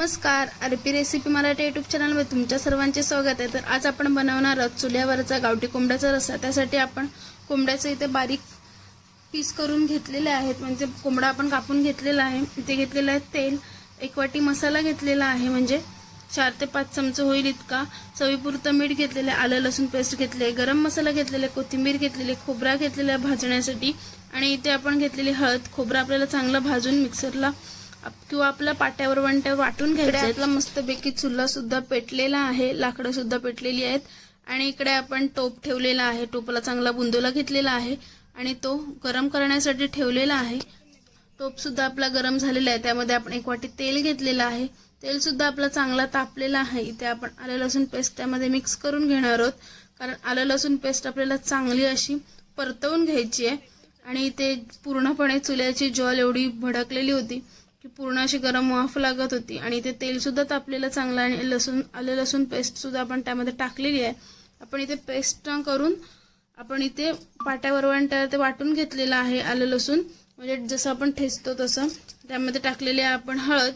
नमस्कार. RP recipe Marathi YouTube चॅनलमध्ये तुमच्या सर्वांचे स्वागत आहे. तर आज आपण बनवणार आहोत चुल्यावरचा गावठी कोंबड्याचा रस्सा. त्यासाठी आपण कोंबड्याचं इथे बारीक पीस करून घेतलेले आहेत. म्हणजे कोंबडा आपण कापून घेतलेला आहे. इथे घेतलेलं आहे तेल. एक वाटी मसाला घेतलेला आहे. म्हणजे चार ते पाच चमचे होईल इतका. चवीपुरतं मीठ घेतलेलं आहे. आलं लसूण पेस्ट घेतले आहे. गरम मसाला घेतलेला आहे. कोथिंबीर घेतलेली आहे. खोबरा घेतलेला आहे भाजण्यासाठी. आणि इथे आपण घेतलेली हळद. खोबरा आपल्याला चांगलं भाजून मिक्सरला किंवा आपल्या पाट्यावर वंट्यावर वाटून घ्यायचं. आहे. आपला मस्तपैकी चुल्हा सुद्धा पेटलेला आहे लाकडं सुद्धा पेटलेली आहेत. आणि इकडे आपण टोप ठेवलेला आहे टोपाला चांगला बुंदोला घेतलेला आहे. आणि तो गरम करण्यासाठी ठेवलेला आहे. टोप सुद्धा आपला गरम झालेला आहे. त्यामध्ये आपण एक वाटी तेल घेतलेलं आहे. तेल सुद्धा आपला चांगला तापलेला आहे. इथे आपण आलं लसूण पेस्ट त्यामध्ये मिक्स करून घेणार आहोत. कारण आलं लसूण पेस्ट आपल्याला चांगली अशी परतवून घ्यायची आहे. आणि इथे पूर्णपणे चुल्याची ज्वाल एवढी भडकलेली होती. की पूर्ण अशी गरम वाफ लागत होती आणि इथे तेल सुद्धा तापलेलं चांगलं आणि लसूण आलं लसूण पेस्ट सुद्धा आपण त्यामध्ये टाकलेली आहे. आपण इथे पेस्ट करून आपण इथे पाट्यावर ते वाटून घेतलेलं आहे आलं लसूण. म्हणजे जसं आपण ठेचतो तसं. त्यामध्ये टाकलेली आहे आपण हळद.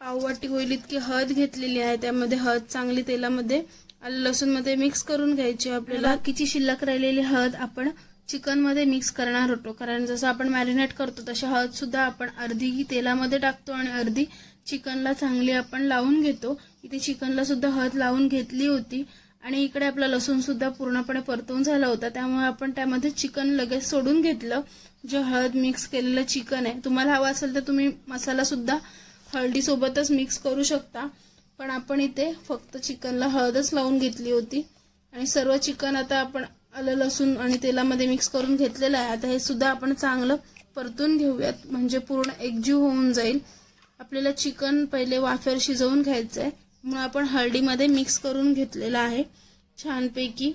पाववाटी होईल इतकी हळद घेतलेली आहे. त्यामध्ये हळद चांगली तेलामध्ये आलं लसूणमध्ये मिक्स करून घ्यायची आपल्याला. बाकीची शिल्लक राहिलेली हळद आपण चिकनमध्ये मिक्स करणार होतो. कारण जसं आपण मॅरिनेट करतो तशी हळदसुद्धा आपण अर्धी तेलामध्ये टाकतो आणि अर्धी चिकनला चांगली आपण लावून घेतो. इथे चिकनला सुद्धा हळद लावून घेतली होती. आणि इकडे आपला लसूणसुद्धा पूर्णपणे परतवून झाला होता. त्यामुळे आपण त्यामध्ये चिकन लगेच सोडून घेतलं. जे हळद मिक्स केलेलं चिकन आहे. तुम्हाला हवं असेल तर तुम्ही मसालासुद्धा हळदीसोबतच मिक्स करू शकता. पण आपण इथे फक्त चिकनला हळदच लावून घेतली होती. आणि सर्व चिकन आता आपण आलं लसूण आणि तेलामध्ये मिक्स करून घेतलेलं आहे. आता हे सुद्धा आपण चांगलं परतून घेऊयात. म्हणजे पूर्ण एकजीव होऊन जाईल. आपल्याला चिकन पहिले वाफेवर शिजवून घ्यायचं आहे. म्हणून आपण हळदीमध्ये मिक्स करून घेतलेलं आहे. छानपैकी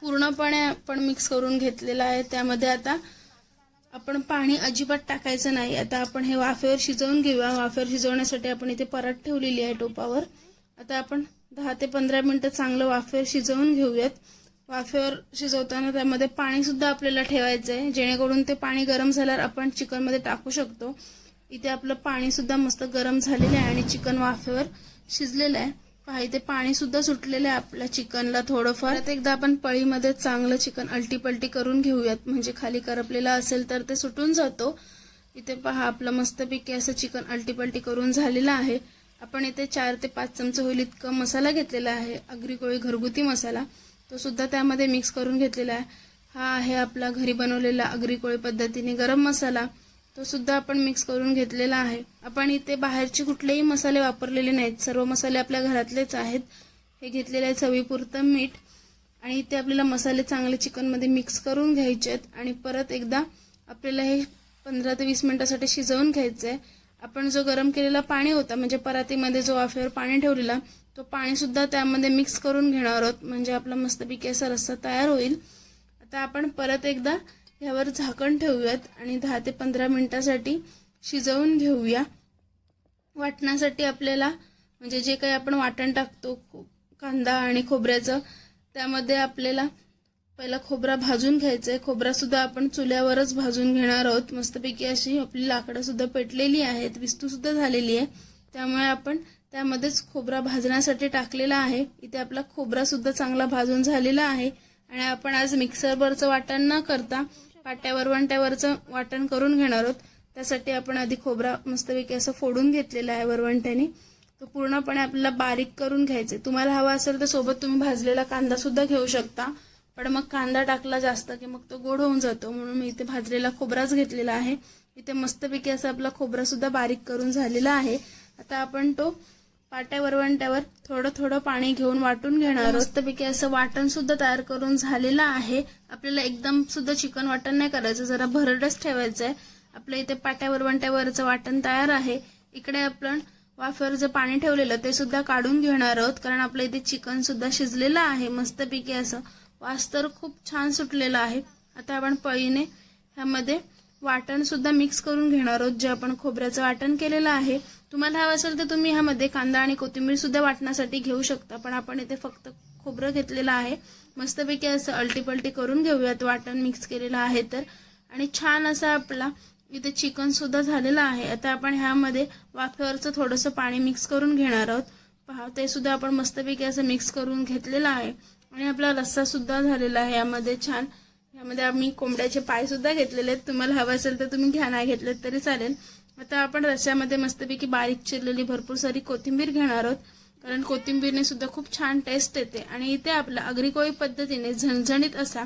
पूर्णपणे आपण मिक्स करून घेतलेलं आहे. त्यामध्ये आता आपण पाणी अजिबात टाकायचं नाही. आता आपण हे वाफेवर शिजवून घेऊया. वाफेवर शिजवण्यासाठी आपण इथे परत ठेवलेली आहे टोपावर. आता आपण दहा ते पंधरा मिनटं चांगलं वाफेवर शिजवून घेऊयात. वाफेवर शिजवताना त्यामध्ये पाणीसुद्धा आपल्याला ठेवायचं आहे जेणेकरून ते पाणी गरम झाल्यावर आपण चिकनमध्ये टाकू शकतो. इथे आपलं पाणीसुद्धा मस्त गरम झालेलं आहे आणि चिकन वाफेवर शिजलेलं आहे. पहा इथे पाणीसुद्धा सुटलेलं आहे आपल्या चिकनला थोडंफार. आता एकदा आपण पळीमध्ये चांगलं चिकन अलटीपलटी करून घेऊयात. म्हणजे खाली करपलेलं असेल तर ते सुटून जातो. इथे पहा आपलं मस्तपैकी असं चिकन अलटीपलटी करून झालेलं आहे. आपण इथे चार ते पाच चमचे होईल इतकं मसाला घेतलेला आहे. अग्री कोळी घरगुती मसाला. तो सुद्धा त्यामध्ये मिक्स करून घेतलेला आहे. हा आहे आपला घरी बनवलेला अग्री कोळी पद्धतीने गरम मसाला. तो सुद्धा आपण मिक्स करून घेतलेला आहे. आपण इथे बाहेरचे कुठलेही मसाले वापरलेले नाहीत. सर्व मसाले आपल्या घरातलेच आहेत. हे घेतलेले आहे चवीपुरतं मीठ. आणि इथे आपल्याला मसाले चांगले चिकनमध्ये मिक्स करून घ्यायचे आहेत. आणि परत एकदा आपल्याला हे पंधरा ते वीस मिनटासाठी शिजवून घ्यायचं आहे आपण जो गरम केलेला पाणी होता म्हणजे परातीमध्ये जो वाफेवर पाणी ठेवलेला तो पाणीसुद्धा त्यामध्ये मिक्स करून घेणार आहोत. म्हणजे आपला मस्तपैकी असा रस्सा तयार होईल. आता आपण परत एकदा ह्यावर झाकण ठेवूयात आणि दहा ते पंधरा मिनटासाठी शिजवून घेऊया. वाटण्यासाठी आपल्याला म्हणजे जे काही आपण वाटण टाकतो कांदा आणि खोबऱ्याचं त्यामध्ये आपल्याला पहिला खोबरा भाजून घ्यायचा आहे खोबरा सुद्धा आपण चुल्यावरच भाजून घेणार आहोत. मस्तपैकी अशी आपली लाकडं सुद्धा पेटलेली आहेत. विस्तू सुद्धा झालेली आहे. त्यामुळे आपण त्यामध्येच खोबरा भाजण्यासाठी टाकलेला आहे. इथे आपला खोबरा सुद्धा चांगला भाजून झालेला आहे. आणि आपण आज मिक्सरवरचं वाटण न करता पाट्यावर वरवंट्यावरचं वाटण करून घेणार आहोत. त्यासाठी आपण आधी खोबरा मस्तपैकी असं फोडून घेतलेला आहे वरवंट्याने. तो पूर्णपणे आपल्याला बारीक करून घ्यायचे तुम्हाला हवा असेल तर सोबत तुम्ही भाजलेला कांदा सुद्धा घेऊ शकता. पण मग कांदा टाकला जास्त की मग तो गोड होऊन जातो. म्हणून मी इथे भाजलेला खोबराच घेतलेला आहे. इथे मस्तपैकी असं आपला खोबरासुद्धा बारीक करून झालेला आहे. आता आपण तो पाट्या वरवंट्यावर थोडं थोडं पाणी घेऊन वाटून घेणार आहोत. मस्तपैकी असं वाटण सुद्धा तयार करून झालेलं आहे. आपल्याला एकदम सुद्धा चिकन वाटण नाही करायचं. जरा भरडच ठेवायचं आहे. आपल्या इथे पाट्या वरवंट्यावरचं वाटण तयार आहे. इकडे आपण वाफेवर जे पाणी ठेवलेलं ते सुद्धा काढून घेणार आहोत. कारण आपल्या इथे चिकन सुद्धा शिजलेलं आहे. मस्तपैकी असं वास तर खूप छान सुटलेला आहे. आता आपण पळीने ह्यामध्ये वाटण सुद्धा मिक्स करून घेणार आहोत जे आपण खोबऱ्याचं वाटण केलेलं आहे. तुम्हाला हवं असेल तर तुम्ही ह्यामध्ये कांदा आणि कोथिंबीर सुद्धा वाटण्यासाठी घेऊ शकता पण आपण इथे फक्त खोबरं घेतलेलं आहे. मस्तपैकी असं अल्टीपल्टी करून घेऊयात वाटण मिक्स केलेलं आहे तर. आणि छान असा आपला इथे चिकन सुद्धा झालेलं आहे. आता आपण ह्यामध्ये वाफेवरचं थोडंसं पाणी मिक्स करून घेणार आहोत. पहा ते सुद्धा आपण मस्तपैकी असं मिक्स करून घेतलेलं आहे. आणि आपला रस्सा सुद्धा झालेला आहे. यामध्ये छान. यामध्ये आम्ही कोंबड्याचे पाय सुद्धा घेतलेले आहेत. तुम्हाला हवं असेल तर तुम्ही घ्या नाही घेतलेत तरी चालेल. आता आपण रस्स्यामध्ये मस्तपैकी बारीक चिरलेली भरपूर सारी कोथिंबीर घेणार आहोत. कारण कोथिंबीरने सुद्धा खूप छान टेस्ट येते. आणि इथे आपला अग्रिकोळी पद्धतीने झणझणीत असा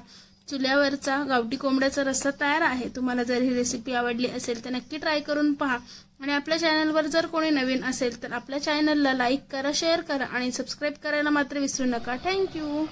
चुल्यावरचा गावठी कोंबड्याचा रस्सा तयार आहे. तुम्हाला जर ही रेसिपी आवडली असेल तर नक्की ट्राय करून पहा. आणि आपल्या चॅनलवर जर कोणी नवीन असेल तर आपल्या चॅनलला लाईक करा शेअर करा आणि सबस्क्राईब करायला मात्र विसरू नका. थँक्यू